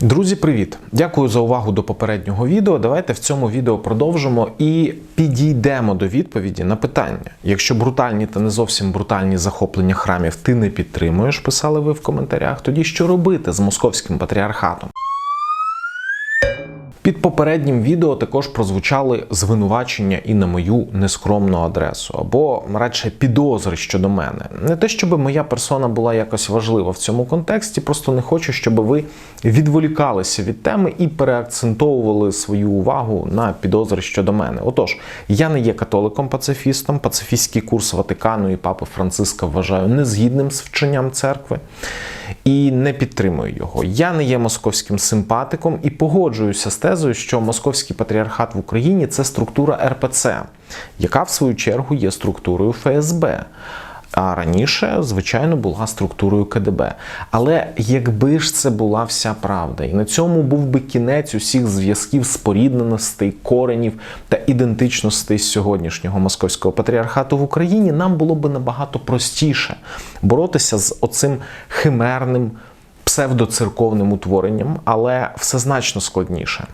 Друзі, привіт! Дякую за увагу до попереднього відео. Давайте в цьому відео продовжимо і підійдемо до відповіді на питання. Якщо брутальні та не зовсім брутальні захоплення храмів ти не підтримуєш, писали ви в коментарях, тоді що робити з московським патріархатом? Під попереднім відео також прозвучали звинувачення і на мою нескромну адресу, або радше підозри щодо мене. Не те, щоб моя персона була якось важлива в цьому контексті, просто не хочу, щоб ви відволікалися від теми і переакцентовували свою увагу на підозри щодо мене. Отож, я не є католиком-пацифістом, пацифістський курс Ватикану і Папи Франциска вважаю незгідним з вченням церкви і не підтримую його. Я не є московським симпатиком і погоджуюся з тезою, що московський патріархат в Україні це структура РПЦ, яка в свою чергу є структурою ФСБ. А раніше, звичайно, була структурою КДБ. Але якби ж це була вся правда, і на цьому був би кінець усіх зв'язків спорідненостей, коренів та ідентичностей сьогоднішнього московського патріархату в Україні, нам було би набагато простіше боротися з оцим химерним псевдоцерковним утворенням, але все значно складніше.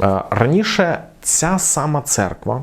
Е, Раніше ця сама церква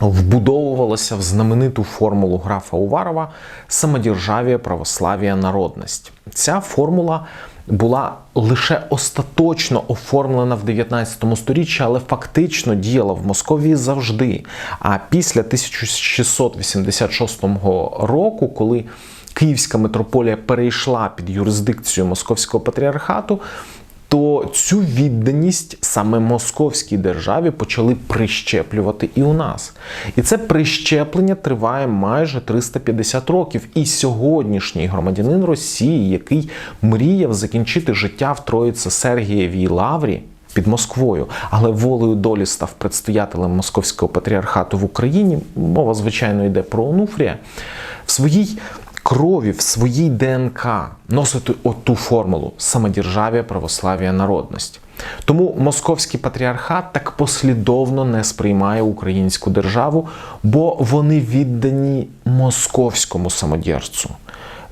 вбудовувалася в знамениту формулу графа Уварова самодержавія, православія, народність. Ця формула була лише остаточно оформлена в 19 сторіччі, але фактично діяла в Московії завжди. А після 1686 року, коли Київська митрополія перейшла під юрисдикцію Московського патріархату, то цю відданість саме московській державі почали прищеплювати і у нас. І це прищеплення триває майже 350 років. І сьогоднішній громадянин Росії, який мріяв закінчити життя в Троїце Сергієвій Лаврі. Під Москвою, але волею долі став предстоятелем московського патріархату в Україні. Мова, звичайно, йде про Онуфрія. В своїй крові, в своїй ДНК носити оту формулу самодержавія, православія, народність. Тому московський патріархат так послідовно не сприймає українську державу, бо вони віддані московському самодержцю.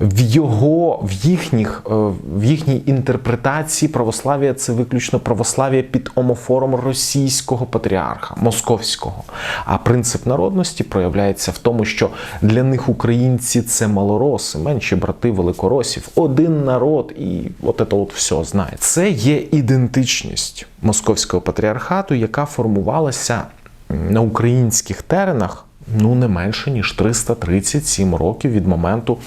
В його, в їхніх, е, в їхній інтерпретації православ'я це виключно православ'я під омофором російського патріарха, московського. А принцип народності проявляється в тому, що для них українці це малороси, менші брати великоросів, один народ, і от це от все знає. Це є ідентичність московського патріархату, яка формувалася на українських теренах ну не менше ніж 337 років від моменту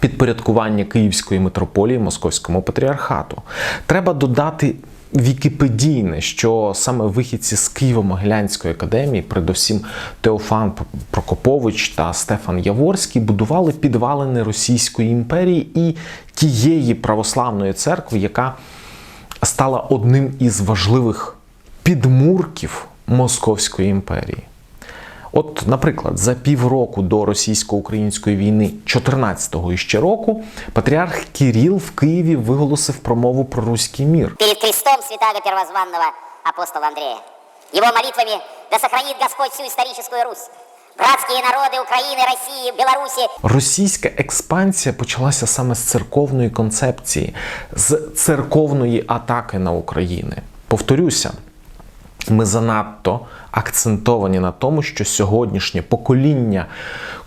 підпорядкування Київської митрополії Московському патріархату. Треба додати. Вікіпедійне, що саме вихідці з Києво-Могилянської академії, передусім Теофан Прокопович та Стефан Яворський, будували підвалини Російської імперії і тієї православної церкви, яка стала одним із важливих підмурків Московської імперії. От, наприклад, за півроку до російсько-української війни 14-го іще року патріарх Кирил в Києві виголосив промову про руський мір. перед крестом святаго первозванного апостола Андрея. Его молитвами да сохранит Господь всю историческую Русь. Братские народы Украины, России, Беларуси Російська експансія почалася саме з церковної концепції, з церковної атаки на Україну. Повторюся, ми занадто акцентовані на тому, що сьогоднішнє покоління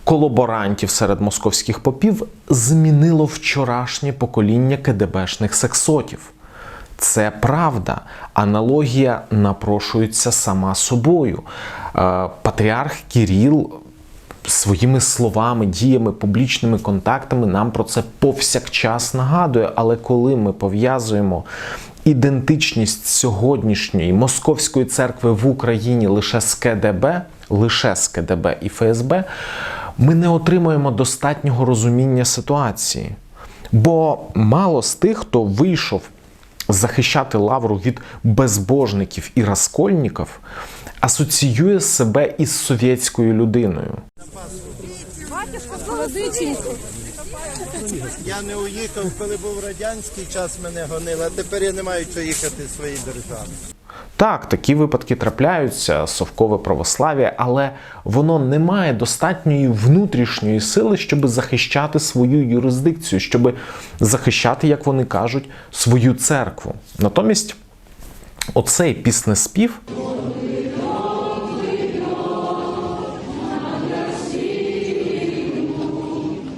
колаборантів серед московських попів змінило вчорашнє покоління КДБшних сексотів. Це правда. Аналогія напрошується сама собою. Е, Патріарх Кіріл своїми словами, діями, публічними контактами нам про це повсякчас нагадує. Але коли ми пов'язуємо ідентичність сьогоднішньої московської церкви в Україні лише з КДБ, лише з КДБ і ФСБ, ми не отримуємо достатнього розуміння ситуації. Бо мало з тих, хто вийшов захищати лавру від безбожників і розкольників, асоціює себе із совєтською людиною. Я не уїхав, коли був радянський час, мене гонили, а тепер я не маю чого їхати в своїй державі. Так, такі випадки трапляються, совкове православ'я, але воно не має достатньої внутрішньої сили, щоб захищати свою юрисдикцію, щоб захищати, як вони кажуть, свою церкву. Натомість, оцей піснеспів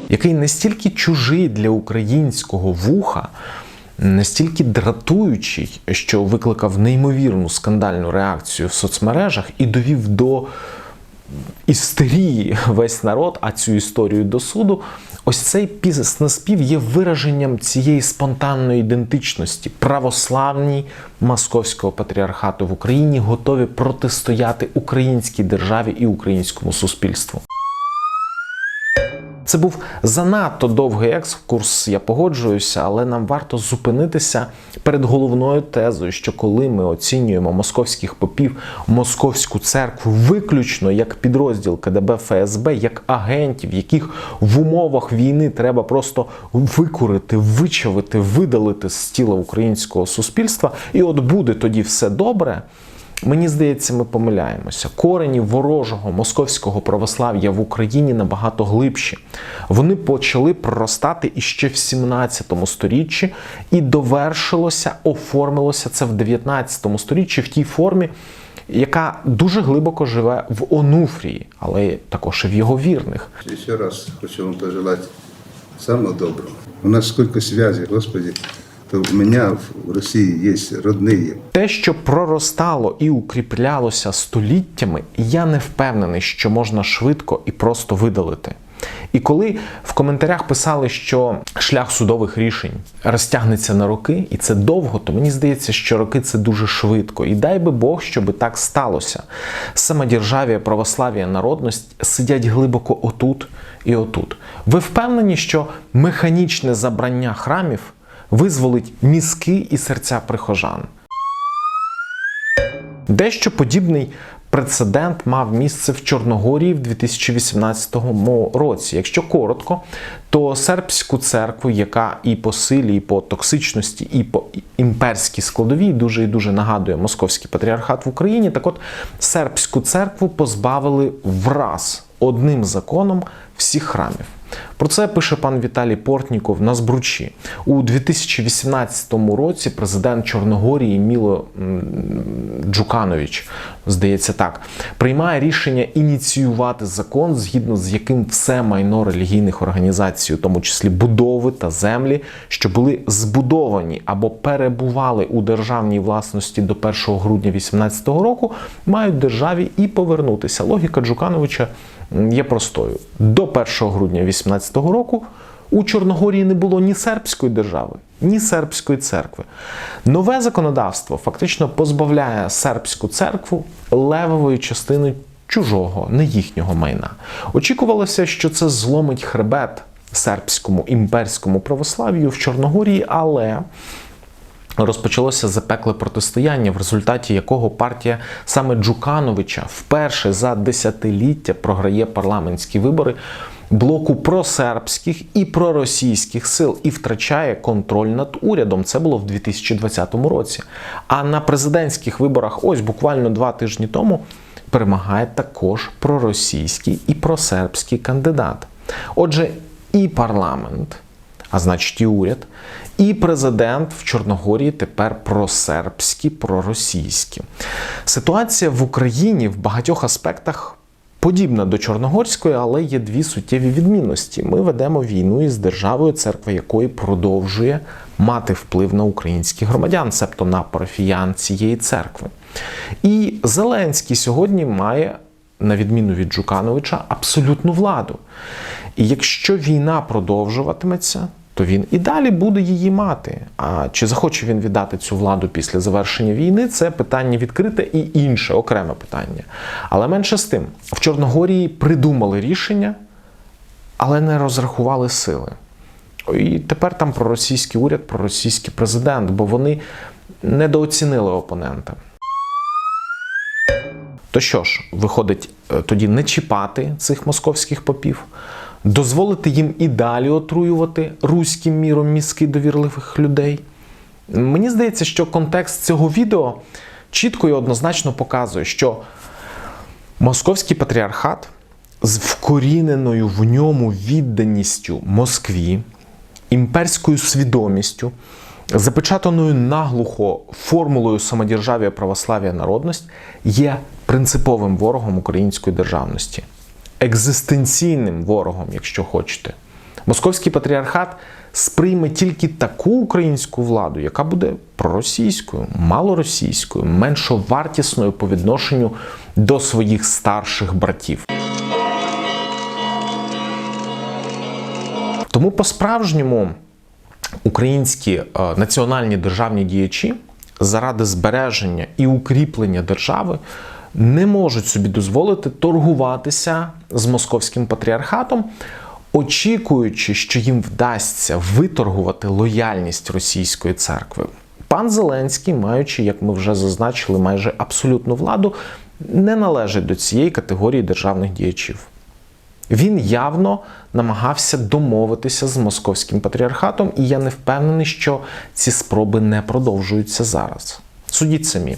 який настільки чужий для українського вуха, настільки дратуючий, що викликав неймовірну скандальну реакцію в соцмережах і довів до істерії весь народ, а цю історію до суду. Ось цей піснеспів є вираженням цієї спонтанної ідентичності. Православні московського патріархату в Україні готові протистояти українській державі і українському суспільству. Це був занадто довгий екскурс, я погоджуюся, але нам варто зупинитися перед головною тезою, що коли ми оцінюємо московських попів, московську церкву виключно як підрозділ КДБ ФСБ, як агентів, яких в умовах війни треба просто викурити, вичавити, видалити з тіла українського суспільства, і от буде тоді все добре. Мені здається, ми помиляємося. Корені ворожого московського православ'я в Україні набагато глибші. Вони почали проростати іще в 17 сторіччі, і довершилося, оформилося це в 19 сторіччі в тій формі, яка дуже глибоко живе в Онуфрії, але також і в його вірних. Еще раз хочу вам пожелать самого доброго. У нас сколько связей, Господи, то у меня в России есть родные. Те, що проростало і укріплялося століттями, я не впевнений, що можна швидко і просто видалити. І коли в коментарях писали, що шлях судових рішень розтягнеться на роки, і це довго, то мені здається, що роки це дуже швидко. І дай би Бог, щоб так сталося. Самодержав'я, православ'я, народність сидять глибоко отут і отут. Ви впевнені, що механічне забрання храмів визволить мізки і серця прихожан? Дещо подібний прецедент мав місце в Чорногорії в 2018 році. Якщо коротко, то сербську церкву, яка і по силі, і по токсичності, і по імперській складовій дуже і дуже нагадує московський патріархат в Україні, так от сербську церкву позбавили враз одним законом всіх храмів. Про це пише пан Віталій Портніков на Збручі. У 2018 році президент Чорногорії Міло Джуканович, здається так, приймає рішення ініціювати закон, згідно з яким все майно релігійних організацій, у тому числі будови та землі, що були збудовані або перебували у державній власності до 1 грудня 2018 року, мають державі і повернутися. Логіка Джукановича є простою. До 1 грудня 2018 року у Чорногорії не було ні сербської держави, ні сербської церкви. Нове законодавство фактично позбавляє сербську церкву левової частини чужого, не їхнього майна. Очікувалося, що це зломить хребет сербському імперському православ'ю в Чорногорії, але розпочалося запекле протистояння, в результаті якого партія саме Джукановича вперше за десятиліття програє парламентські вибори блоку просербських і проросійських сил і втрачає контроль над урядом. Це було в 2020 році. А на президентських виборах, ось буквально два тижні тому, перемагає також проросійський і просербський кандидат. Отже, і парламент а значить і уряд, і президент в Чорногорії тепер просербські, проросійські. Ситуація в Україні в багатьох аспектах подібна до Чорногорської, але є дві суттєві відмінності. Ми ведемо війну із державою, церква якої продовжує мати вплив на українських громадян, себто на парафіян цієї церкви. І Зеленський сьогодні має, на відміну від Жукановича, абсолютну владу. І якщо війна продовжуватиметься, то він і далі буде її мати. А чи захоче він віддати цю владу після завершення війни? Це питання відкрите і інше окреме питання. Але менше з тим, в Чорногорії придумали рішення, але не розрахували сили. І тепер там проросійський уряд, проросійський президент, бо вони недооцінили опонента. То що ж, виходить е, тоді не чіпати цих московських попів, дозволити їм і далі отруювати руським міром мізки довірливих людей. Мені здається, що контекст цього відео чітко і однозначно показує, що московський патріархат з вкоріненою в ньому відданістю Москві, імперською свідомістю, запечатаною наглухо формулою самодержав'я православ'я народність, є принциповим ворогом української державності, екзистенційним ворогом, якщо хочете. Московський патріархат сприйме тільки таку українську владу, яка буде проросійською, малоросійською, меншовартісною по відношенню до своїх старших братів. Тому по-справжньому українські е, національні державні діячі заради збереження і укріплення держави не можуть собі дозволити торгуватися з московським патріархатом, очікуючи, що їм вдасться виторгувати лояльність російської церкви. Пан Зеленський, маючи, як ми вже зазначили, майже абсолютну владу, не належить до цієї категорії державних діячів. Він явно намагався домовитися з московським патріархатом, і я не впевнений, що ці спроби не продовжуються зараз. Судіть самі.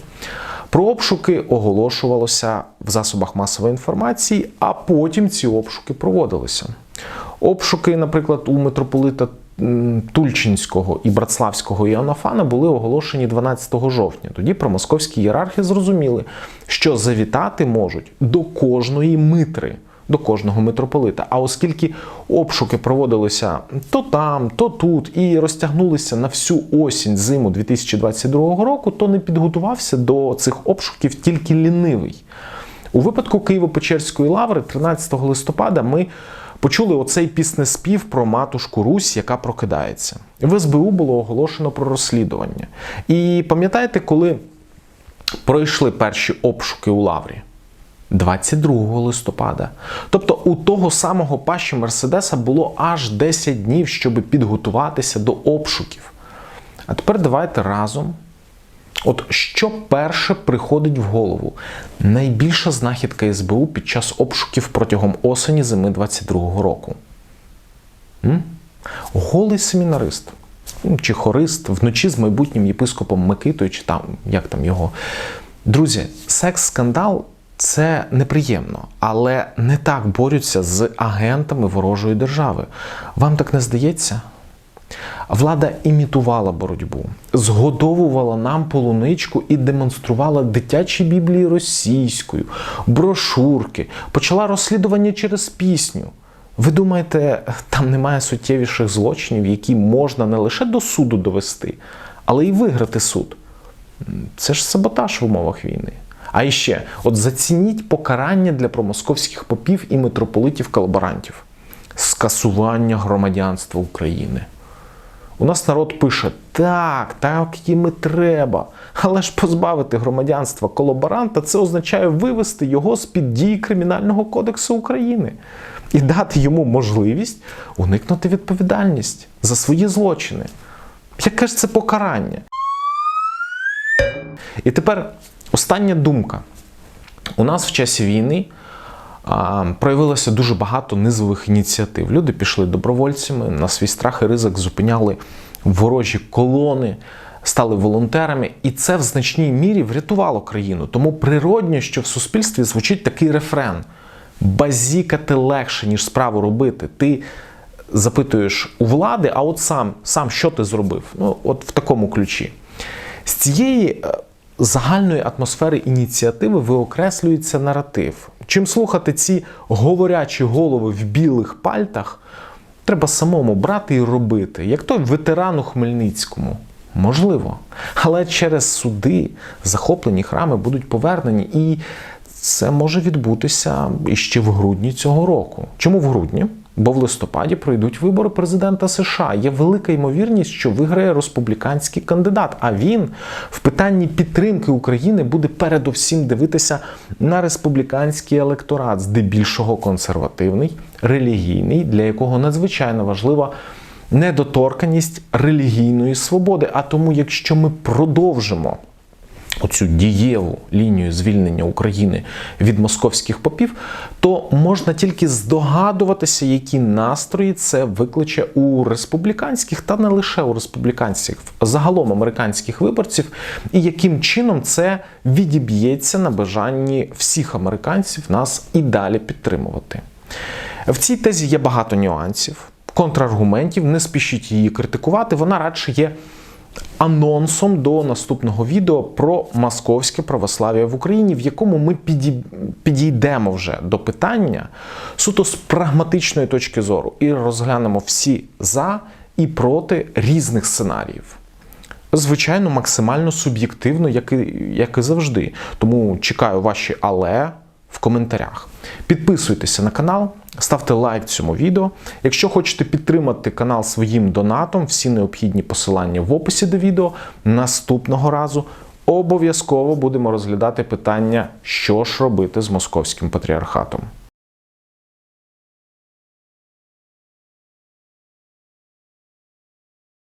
Про обшуки оголошувалося в засобах масової інформації, а потім ці обшуки проводилися. Обшуки, наприклад, у митрополита Тульчинського і Братславського Іоаннафана були оголошені 12 жовтня. Тоді промосковські ієрархи зрозуміли, що завітати можуть до кожної митри до кожного митрополита. А оскільки обшуки проводилися то там, то тут і розтягнулися на всю осінь зиму 2022 року, то не підготувався до цих обшуків тільки лінивий. У випадку Києво-Печерської лаври 13 листопада ми почули оцей піснеспів про матушку Русь, яка прокидається. В СБУ було оголошено про розслідування. І пам'ятаєте, коли пройшли перші обшуки у лаврі? 22 листопада. Тобто у того самого пащі Мерседеса було аж 10 днів, щоб підготуватися до обшуків. А тепер давайте разом. От що перше приходить в голову? Найбільша знахідка СБУ під час обшуків протягом осені зими 22-го року. М? Голий семінарист ну, чи хорист вночі з майбутнім єпископом Микитою, чи там як там його. Друзі, секс-скандал це неприємно, але не так борються з агентами ворожої держави. Вам так не здається? Влада імітувала боротьбу, згодовувала нам полуничку і демонструвала дитячі біблії російською, брошурки, почала розслідування через пісню. Ви думаєте, там немає суттєвіших злочинів, які можна не лише до суду довести, але й виграти суд? Це ж саботаж в умовах війни. А іще, от зацініть покарання для промосковських попів і митрополитів колаборантів скасування громадянства України. У нас народ пише: так, так їм і треба. Але ж позбавити громадянства колаборанта це означає вивести його з під дії Кримінального кодексу України і дати йому можливість уникнути відповідальність за свої злочини. Яке ж це покарання? І тепер остання думка. У нас в часі війни а, проявилося дуже багато низових ініціатив. Люди пішли добровольцями, на свій страх і ризик зупиняли ворожі колони, стали волонтерами, і це в значній мірі врятувало країну. Тому природньо, що в суспільстві звучить такий рефрен: базікати легше, ніж справу робити. Ти запитуєш у влади, а от сам, сам що ти зробив? Ну, от в такому ключі. З цієї е, загальної атмосфери ініціативи виокреслюється наратив. Чим слухати ці говорячі голови в білих пальтах, треба самому брати і робити, як той ветеран у Хмельницькому. Можливо. Але через суди захоплені храми будуть повернені, і це може відбутися іще в грудні цього року. Чому в грудні? Бо в листопаді пройдуть вибори президента США. Є велика ймовірність, що виграє республіканський кандидат. А він в питанні підтримки України буде передовсім дивитися на республіканський електорат, здебільшого консервативний, релігійний, для якого надзвичайно важлива недоторканість релігійної свободи. А тому, якщо ми продовжимо оцю дієву лінію звільнення України від московських попів, то можна тільки здогадуватися, які настрої це викличе у республіканських та не лише у республіканських, загалом американських виборців, і яким чином це відіб'ється на бажанні всіх американців нас і далі підтримувати. В цій тезі є багато нюансів, контраргументів. Не спішіть її критикувати. Вона радше є анонсом до наступного відео про московське православ'я в Україні, в якому ми підійдемо вже до питання суто з прагматичної точки зору і розглянемо всі за і проти різних сценаріїв. Звичайно, максимально суб'єктивно, як і, як і завжди. Тому чекаю ваші але в коментарях. Підписуйтеся на канал, ставте лайк цьому відео. Якщо хочете підтримати канал своїм донатом, всі необхідні посилання в описі до відео. Наступного разу обов'язково будемо розглядати питання, що ж робити з московським патріархатом.